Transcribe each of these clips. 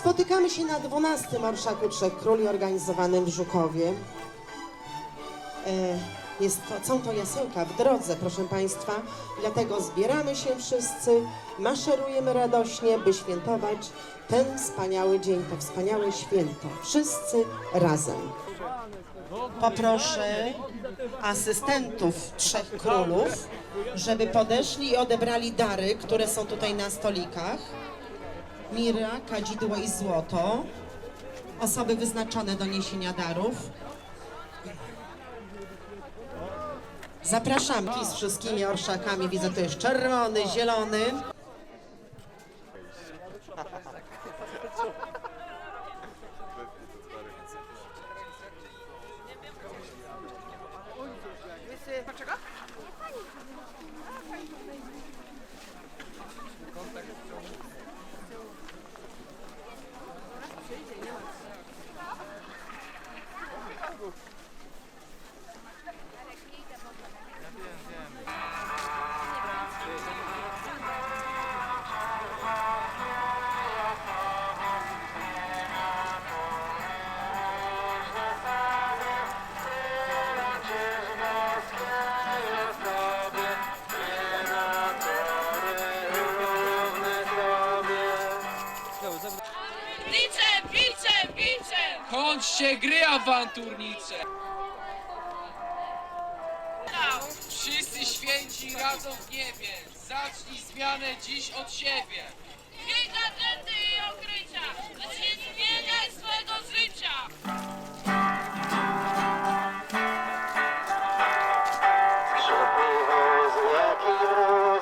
Spotykamy się na 12 Marszaku Trzech Króli organizowanym w Żukowie. E, Jest to, są to jasełka w drodze, proszę Państwa, dlatego zbieramy się wszyscy, maszerujemy radośnie, by świętować ten wspaniały dzień, to wspaniałe święto. Wszyscy razem. Poproszę asystentów Trzech Królów, żeby podeszli i odebrali dary, które są tutaj na stolikach. Mira, kadzidło i złoto. Osoby wyznaczone do niesienia darów. Zapraszam z wszystkimi orszakami. Widzę, to jest czerwony, zielony. Biczem, Skończcie gry awanturnicze! Wszyscy święci radzą w niebie. Zacznij zmianę dziś od siebie. Miej agendy i okrycia. Zacznij zmieniać swojego życia. Przepływały z wielkim,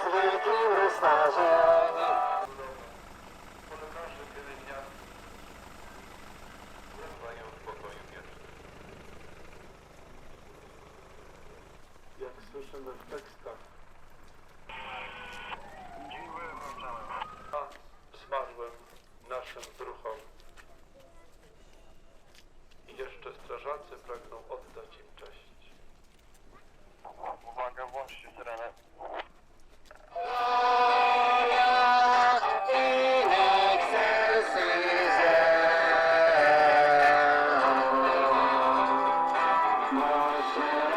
z wielkim starzem. Marshmallow.